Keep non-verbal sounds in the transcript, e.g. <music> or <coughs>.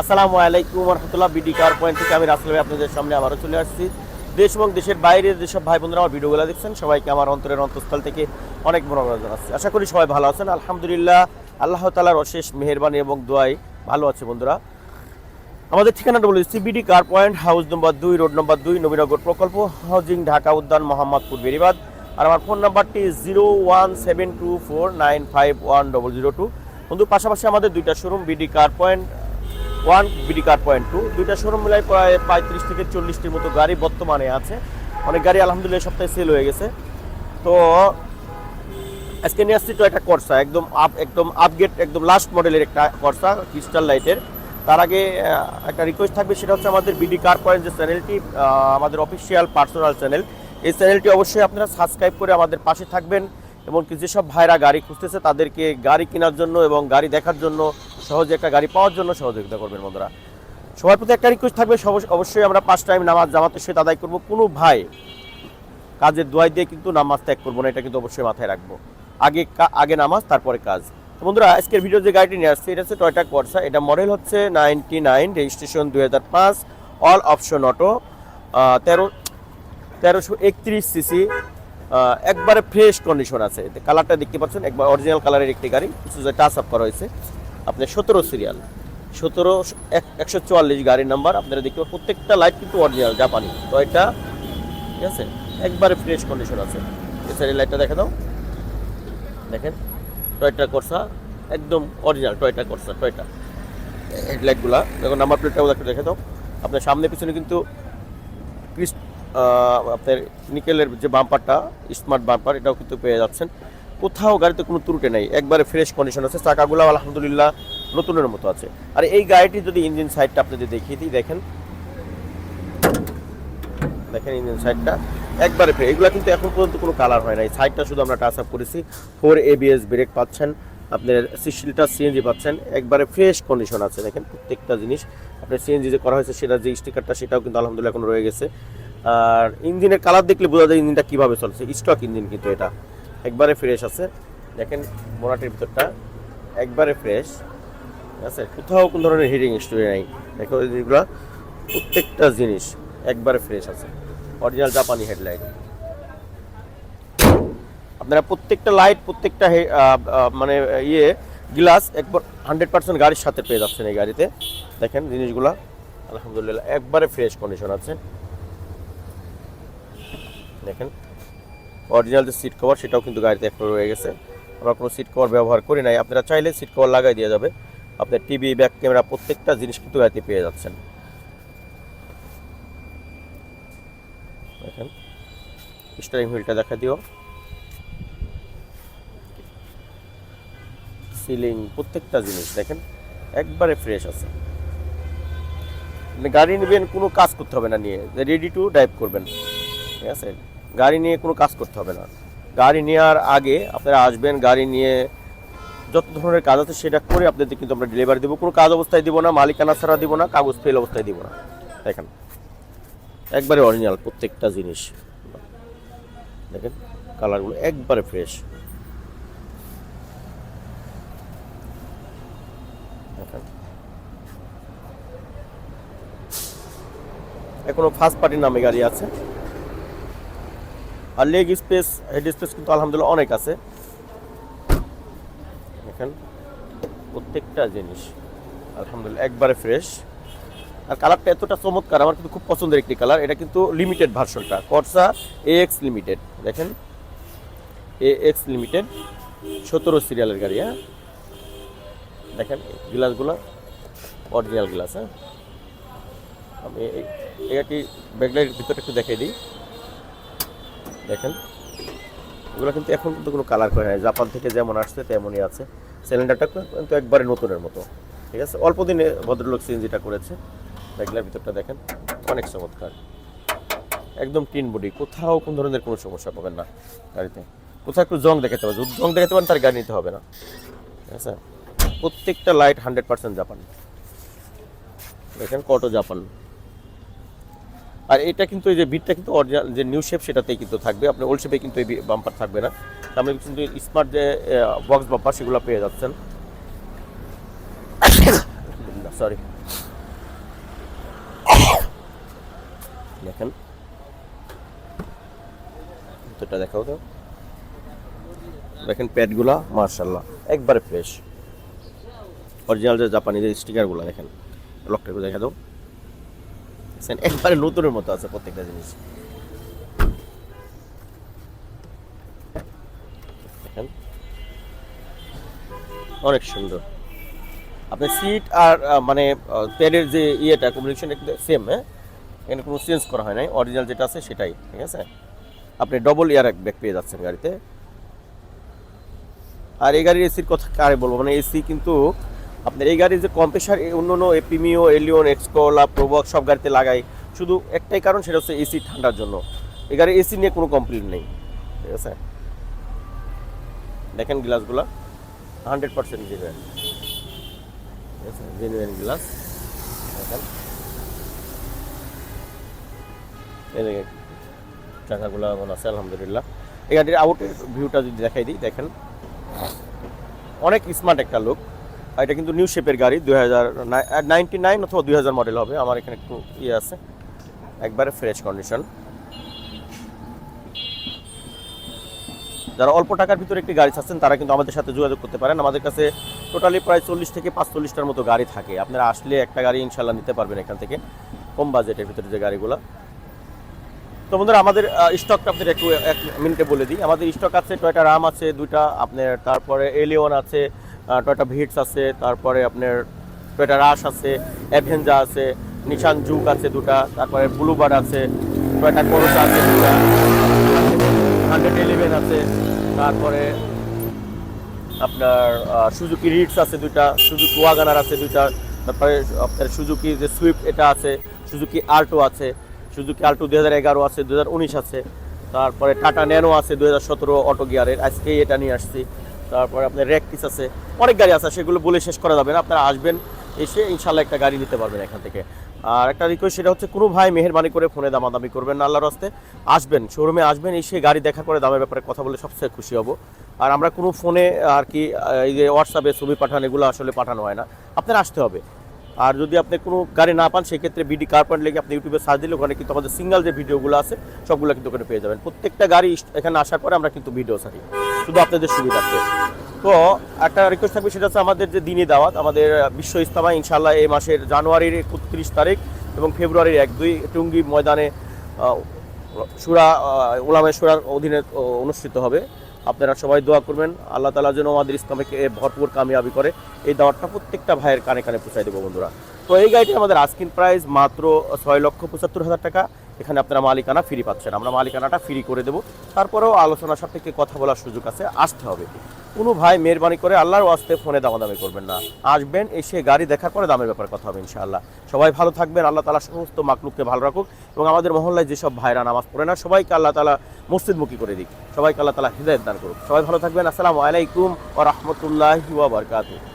আসসালামু আলাইকুম রহমতুল্লাহ BD car point থেকে আমি রাসেল ভাই আপনাদের সামনে আবারও চলে আসছি। দেশ এবং দেশের বাইরের যেসব ভাই বোনরা আমার ভিডিওগুলো দেখছেন, সবাইকে আমার অন্তরের অন্তঃস্থল থেকে অনেক মনোরঞ্জন জানাচ্ছি। আশা করি সবাই ভালো আছেন। আলহামদুলিল্লাহ, আল্লাহ তালার অশেষ মেহেরবানি এবং দোয়াই ভালো আছে বন্ধুরা। আমাদের ঠিকানাটা বলি CBD car point house number দুই রোড নম্বর দুই, নবীনগর প্রকল্প হাউজিং ঢাকা উদ্যান, মোহাম্মদপুর, বেরিবাদ। আর আমার ফোন নাম্বারটি zero one seven two four nine five one double zero two বন্ধু, পাশাপাশি আমাদের দুইটা showroom BD car point one BD car point two. দুইটা শোরুম মিলাই প্রায় পঁয়ত্রিশ থেকে চল্লিশটির মতো গাড়ি বর্তমানে আছে। অনেক গাড়ি আলহামদুলিল্লাহ সপ্তাহে সেল হয়ে গেছে। তো আজকে নিয়ে আসছি তো একটা করসা একদম আপ একদম আপগ্রেড একদম লাস্ট মডেলের একটা করসা ক্রিস্টাল লাইটের তার আগে একটা রিকোয়েস্ট থাকবে, সেটা হচ্ছে আমাদের বিডি কার পয়েন্ট যে চ্যানেলটি আমাদের অফিসিয়াল পার্সোনাল চ্যানেল এই চ্যানেলটি অবশ্যই আপনারা সাবস্ক্রাইব করে আমাদের পাশে থাকবেন। এমনকি যেসব ভাইরা গাড়ি খুঁজতেছে তাদেরকে গাড়ি কেনার জন্য এবং গাড়ি দেখার জন্য সহজে একটা গাড়ি পাওয়ার জন্য সহযোগিতা করবেন বন্ধুরা। সবার প্রতি একটা রিকোয়েস্ট থাকবে অবশ্যই আমরা পাঁচ টাইম নামাজ জামাতের সহিত আদায় করব। কোনো ভাই কাজের দোয়াই দিয়ে কিন্তু নামাজ ত্যাগ করব না, এটা কিন্তু অবশ্যই মাথায় রাখব। আগে আগে নামাজ, তারপরে কাজ। তো বন্ধুরা, আজকের ভিডিও যে গাড়িটি নিয়ে আসছে, এটা হচ্ছে টয়টা কর্সা এটা মডেল হচ্ছে নাইনটি নাইন রেজিস্ট্রেশন দুই হাজার পাঁচ অল অপশন অটো তেরো তেরোশো একত্রিশ সিসি একবারে ফ্রেশ কন্ডিশন আছে। কালারটা দেখতে পাচ্ছেন, একবার অরিজিনাল কালারের একটি গাড়ি, কিছু যে টাচ আপ করা হয়েছে। আপনার সতেরো সিরিয়াল সতেরো একশো চুয়াল্লিশ গাড়ির নাম্বার আপনারা দেখতে পাবেন প্রত্যেকটা লাইট কিন্তু অরিজিনাল জাপানি তো এটা, ঠিক আছে? একবারে ফ্রেশ কন্ডিশন আছে। এছাড়া লাইটটা দেখে দাও দেখেন টয়টা করসা একদম অরিজিনাল টয়টা করসা টয়টা হেডলাইটগুলা দেখুন নাম্বার প্লেটটাও দেখে দাও আপনার সামনে, পিছনে কিন্তু আপনার নিকেলের যে বাম্পারটা স্মার্ট বাম্পার এটাও কিন্তু পেয়ে যাচ্ছেন। কোথাও গাড়িতে কোনো ত্রুটি নেই, একবারে ফ্রেশ কন্ডিশন আছে চাকাগুলো আলহামদুলিল্লাহ নতুনের মতো আছে। আর এই গাড়িটি যদি ইঞ্জিন সাইডটা আপনি যদি দেখিয়ে দিই, দেখেন। দেখেন ইঞ্জিন সাইডটা একবারে ফ্রেশ এগুলো কিন্তু এখন পর্যন্ত কোনো কালার হয় নাই। সাইডটা শুধু আমরা টাচ আপ করেছি ফোর এবিএস ব্রেক পাচ্ছেন, আপনার সিস্টেমটা সিএনজি পাচ্ছেন, একবারে ফ্রেশ কন্ডিশন আছে। দেখেন প্রত্যেকটা জিনিস, আপনার সিএনজি যে করা হয়েছে, সেটা যে স্টিকারটা সেটাও কিন্তু আলহামদুলিল্লাহ এখন রয়ে গেছে। আর ইঞ্জিনের কালার দেখলে বোঝা যায় ইঞ্জিনটা কীভাবে চলছে। স্টক ইঞ্জিন কিন্তু এটা। একবারে ফ্রেশ আছে। দেখেন মোনাটির ভিতরটা একবারে ফ্রেশ ঠিক আছে? কোথাও কোনো ধরনের হিটিং স্টোরি নাই। দেখো এই প্রত্যেকটা জিনিস একবারে ফ্রেশ আছে। অরিজিনাল জাপানি হেডলাইট আপনারা প্রত্যেকটা লাইট প্রত্যেকটা মানে ইয়ে গ্লাস একবার হান্ড্রেড পার্সেন্ট গাড়ির সাথে পেয়ে যাচ্ছেন এই গাড়িতে। দেখেন জিনিসগুলা, আলহামদুলিল্লাহ, একবারে ফ্রেশ কন্ডিশন আছে। দেখেন। অরিজিনাল যে সিট কভার সেটাও কিন্তু গাড়িতে এখন রয়ে গেছে। আমরা কোনো সিট কভার ব্যবহার করি নাই। আপনারা চাইলে সিট কভার লাগাই দেওয়া যাবে। আপনার টিভি ব্যাক ক্যামেরা প্রত্যেকটা জিনিস কিন্তু গাড়িতে পেয়ে যাচ্ছেন। দেখেন। স্টারিং হুইলটা দেখা দিও। সিলিং প্রত্যেকটা জিনিস, দেখেন। একবারে ফ্রেশ আছে। গাড়ি নেবেন, কোনো কাজ করতে হবে না নিয়ে। রেডি টু ড্রাইভ করবেন। ঠিক আছে? গাড়ি নিয়ে কোনো কাজ করতে হবে না। গাড়ি নেওয়ার আগে আপনারা আসবেন, গাড়ি নিয়ে যত ধরনের কাজ আছে সেটা করে আপনাদের কিন্তু আমরা ডেলিভারি দেবো। কোনো কাজ অবস্থায় দিব না, মালিকানা ছাড়া দিব না, কাগজ ফেল অবস্থায় দিব না। দেখেন, একবারে অরিজিনাল প্রত্যেকটা জিনিস। দেখেন কালারগুলো একবারে ফ্রেশ এখনও ফার্স্ট পার্টির নামে গাড়ি আছে। আর লেগ স্পেস হেড স্পেস কিন্তু আলহামদুলিল্লাহ অনেক আছে। দেখেন, প্রত্যেকটা জিনিস আলহামদুলিল্লাহ একবারে ফ্রেশ আর কালারটা এতটা চমৎকার, আমার কিন্তু খুব পছন্দের একটি কালার এটা কিন্তু লিমিটেড ভার্সনটা কর্সা এ এক্স লিমিটেড দেখেন এ এক্স লিমিটেড সতেরো সিরিয়ালের গাড়ি হ্যাঁ? দেখেন গ্লাসগুলো অরিজিনাল গ্লাস হ্যাঁ? আমি এই- এটা কি ব্যাগলাইটের ভিতরটা একটু দেখিয়ে দিই। দেখেন। এগুলো কিন্তু এখন কিন্তু কোনো কালার করে নাই। জাপান থেকে যেমন আসছে, তেমনই আছে। সিলিন্ডারটা কিন্তু একবারে নতুনের মতো। ঠিক আছে? অল্প দিনে ভদ্রলোক সিএনজিটা করেছে। ব্যাগলার ভিতরটা দেখেন। অনেক চমৎকার। একদম টিন বডি। কোথাও কোন ধরনের কোনো সমস্যা পাবেন না গাড়িতে। কোথাও একটু জং দেখাতে যদি জং দেখাতে পারেন, তার গাড়ি নিতে হবে না। ঠিক আছে? প্রত্যেকটা লাইট হান্ড্রেড পার্সেন্ট জাপান দেখেন কত জাপান আর এটা কিন্তু এই যে বিটটা কিন্তু অরিজিনাল যে নিউ শেপ সেটাতেই কিন্তু থাকবে। আপনি ওল্ড শেপে কিন্তু এই বাম্পার থাকবে না। আপনি কিন্তু স্মার্ট যে বক্স বাম্পার সেগুলো পেয়ে যাচ্ছেন। <coughs> সরি দেখেন। এটা দেখাও তো। দেখেন প্যাডগুলা মার্শাল্লাহ একবারে ফ্রেশ অরিজিনাল যে জাপানি যে স্টিকারগুলো দেখেন। লকটা দেখা দাও। দেখছেন, একবারে নতুনের মতো আছে প্রত্যেকটা জিনিস। অনেক সুন্দর। আপনার সিট আর মানে প্যাডের যে ইয়েটা কমিউনিকেশন সেম হ্যাঁ? এখানে কোনো চেঞ্জ করা হয় নাই। অরিজিনাল যেটা আছে সেটাই ঠিক আছে? আপনি ডবল ইয়ার এক ব্যাগ পেয়ে যাচ্ছেন গাড়িতে। আর এই গাড়ির এসির কথা কারে বলব মানে এসি কিন্তু আপনার এই গাড়ির যে কম্প্রেসার অন্য অন্য এপিমিও এলিয়ন এক্সকোলা প্রোবক সব গাড়িতে লাগাই। শুধু একটাই কারণ, সেটা হচ্ছে এসি ঠান্ডার জন্য। এই গাড়ির এসি নিয়ে কোনো কমপ্লেন নেই। ঠিক আছে? দেখেন গ্লাসগুলো হান্ড্রেড পার্সেন্ট জেনুয়েন ঠিক আছে? জেনুয়েন গ্লাস দেখেন। চাকাগুলো আছে, আলহামদুলিল্লাহ। এই গাড়ির আউটের ভিউটা যদি দেখাই দিই, দেখেন। অনেক স্মার্ট একটা লুক এটা কিন্তু নিউ শেপের গাড়ি দুই হাজার নাইনটি নাইন অথবা দুই হাজার মডেল হবে, আমার এখানে একটু ইয়ে আছে। একবারে ফ্রেশ কন্ডিশন যারা অল্প টাকার ভিতরে একটি গাড়ি চাচ্ছেন, তারা কিন্তু আমাদের সাথে যোগাযোগ করতে পারেন। আমাদের কাছে টোটালি প্রায় চল্লিশ থেকে পাঁচচল্লিশটার মতো গাড়ি থাকে। আপনারা আসলে একটা গাড়ি ইনশাল্লাহ নিতে পারবেন এখান থেকে, কম বাজেটের ভিতরে যে গাড়িগুলো। তো বন্ধুরা, আমাদের স্টকটা আপনাদের একটু এক মিনিটে বলে দিই। আমাদের স্টক আছে টয়টা রাম আছে দুইটা, আপনার তারপরে এলিওন আছে টয়টা ভিটস আছে, তারপরে আপনার টয়টা রাশ আছে অ্যাভেঞ্জা আছে নিশান জুক আছে দুটা, তারপরে ব্লুবার্ড আছে টয়টা করোসা আছে দুটা হান্ড্রেড ইলেভেন আছে, তারপরে আপনার সুজুকি রিটস আছে দুইটা সুজুকি ওয়াগানার আছে দুইটা তারপরে আপনার সুজুকি যে সুইফট এটা আছে সুজুকি আল্টো আছে সুজুকি আল্টো দুই হাজার এগারো আছে দু হাজার উনিশ আছে, তারপরে টাটা ন্যানো আছে দু হাজার সতেরো অটো গিয়ারের, আজকেই এটা নিয়ে আসছি। তারপরে আপনার র্যাকটিস আছে, অনেক গাড়ি আছে, সেগুলো বলে শেষ করা যাবে না, আপনারা আসবেন, এসে ইনশাল্লাহ একটা গাড়ি নিতে পারবেন এখান থেকে। আর একটা রিকোয়েস্ট সেটা হচ্ছে কোনো ভাই মেহরবানি করে ফোনে দামাদামি করবেন না, আল্লাহর হস্তে আসবেন শোরুমে আসবেন, এসে গাড়ি দেখা করে দামের ব্যাপারে কথা বলে সবচেয়ে খুশি হব। আর আমরা কোনো ফোনে আর কি এই যে হোয়াটসঅ্যাপে ছবি পাঠান, এগুলো আসলে পাঠানো হয় না, আপনার আসতে হবে। আর যদি আপনি কোনো গাড়ি না পান, সেক্ষেত্রে বিডি কার পয়েন্ট লেগে আপনি ইউটিউবে সার্চ দিলে ওখানে কিন্তু আমাদের সিঙ্গেল যে ভিডিওগুলো আছে, সবগুলো কিন্তু ওখানে পেয়ে যাবেন। প্রত্যেকটা গাড়ি এখানে আসার পরে আমরা কিন্তু ভিডিও ছাড়ি। শুধু আপনাদের সুবিধার্থে। তো একটা রিকোয়েস্ট থাকবে সেটা হচ্ছে আমাদের যে দিনে দাওয়াত আমাদের বিশ্ব ইস্তামা ইনশাল্লাহ এই মাসের জানুয়ারির একত্রিশ তারিখ এবং ফেব্রুয়ারির এক দুই টুঙ্গি ময়দানে সুরা আহ, ওলামে সুরার অধীনে অনুষ্ঠিত হবে। আপনারা সবাই দোয়া করবেন আল্লাহ তালা যেন আমাদের ইসলামকে ভরপুর কামিয়াবি করে। এই দাওয়াতটা প্রত্যেকটা ভাইয়ের কানে কানে পৌঁছাই দেবো বন্ধুরা। তো এই গাড়িটি আমাদের আস্কিন প্রাইস মাত্র ছয় লক্ষ পঁচাত্তর হাজার টাকা। এখানে আপনারা মালিকানা ফ্রি পাচ্ছেন। আমরা মালিকানাটা ফ্রি করে দেবো। তারপরেও আলোচনা সাপেক্ষে কথা বলার সুযোগ আছে, আসতে হবে। কোনো ভাই মেহরবানি করে আল্লাহর ওয়াস্তে ফোনে দামাদামি করবেন না। আসবেন, এসে গাড়ি দেখা করে দামের ব্যাপারে কথা হবে ইনশাআল্লাহ। সবাই ভালো থাকবেন, আল্লাহ তালা সমস্ত মাকলুককে ভালো রাখুক এবং আমাদের মহল্লায় যেসব ভাইরা নামাজ পড়ে না, সবাইকে আল্লাহ তালা মসজিদমুখী করে দিক। সবাইকে আল্লাহ তালা হৃদয়ত দান করুক। সবাই ভালো থাকবেন। আসসালামু আলাইকুম ও রহমতুল্লাহি ওয়া বারকাতুহু।